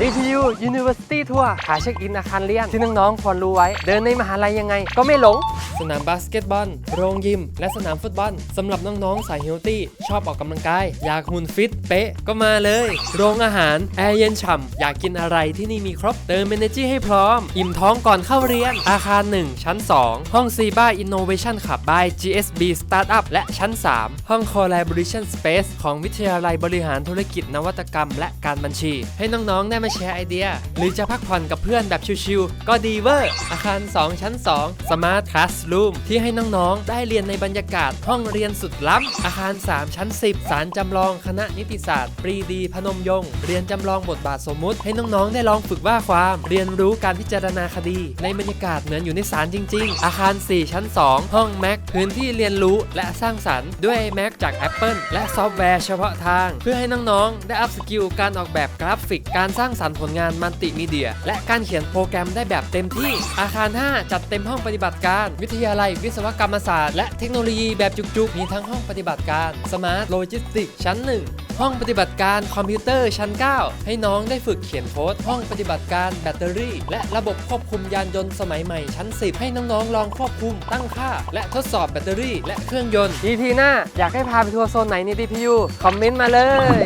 DTU University Tour หาเช็คอินอาคารเรียนที่น้องๆควรรู้ไว้ เดินในมหาลัยยังไง ก็ไม่หลงสนามบาสเกตบอล โรงยิม และสนามฟุตบอลสำหรับน้องๆ สายเฮลตี้ ชอบออกกำลังกาย อยากหุ่นฟิต เป๊ะ ก็มาเลย โรงอาหาร แอร์เย็นฉ่ำ อยากกินอะไรที่นี่มีครบ เติม Energy ให้พร้อม อิ่มท้องก่อนเข้าเรียน อาคาร 1 ชั้น 2 ห้อง Ciba Innovation Club by GSB Startup และชั้น 3 ห้อง Collaboration Space ของวิทยาลัยบริหารธุรกิจนวัตกรรม และการบัญชี ให้น้องๆ ได้มาแชร์ไอเดีย หรือจะพักผ่อนกับเพื่อนแบบชิวๆก็ดีเวอร์ อาคาร 2 ชั้น 2 Smart Classroom ที่ให้น้องๆ ได้เรียนในบรรยากาศห้องเรียนสุดล้ำ อาคาร 3 ชั้น 10 สารจำลองคณะนิติศาสตร์ ปรีดีพนมยงค์เรียนจำลองบทบาทสมมุติ ให้น้องๆ ได้ลองฝึกว่าความ เรียนรู้การพิจารณาคดี ในบรรยากาศเหมือนอยู่ในศาลจริง ๆ อาคาร 4 ชั้น 2 ห้อง Mac พื้นที่เรียนรู้และสร้างสรรค์ด้วย Mac จาก Apple และซอฟต์แวร์เฉพาะทาง เพื่อให้น้องๆ ได้อัพสกิลการออกแบบกราฟิก การสร้างสรรค์ผลงานมัลติมีเดีย และการเขียนโปรแกรมได้แบบเต็มที่ อาคาร 5 จัดเต็มห้องปฏิบัติการวิททยาลัยวิศวกรรมศาสตร์และเทคโนโลยีแบบจุกๆ มีทั้งห้องปฏิบัติการ Smart Logistics ชั้น 1 ห้องปฏิบัติการคอมพิวเตอร์ชั้น 9 ให้น้องได้ฝึกเขียนโค้ด ห้องปฏิบัติการแบตเตอรี่ และระบบควบคุมยานยนต์สมัยใหม่ชั้น 10 ให้น้องๆลองควบคุมตั้งค่า และทดสอบแบตเตอรี่ และเครื่องยนต์ EP หน้าอยากให้พาไปทัวร์โซนไหนใน DPU คอมเมนต์มาเลย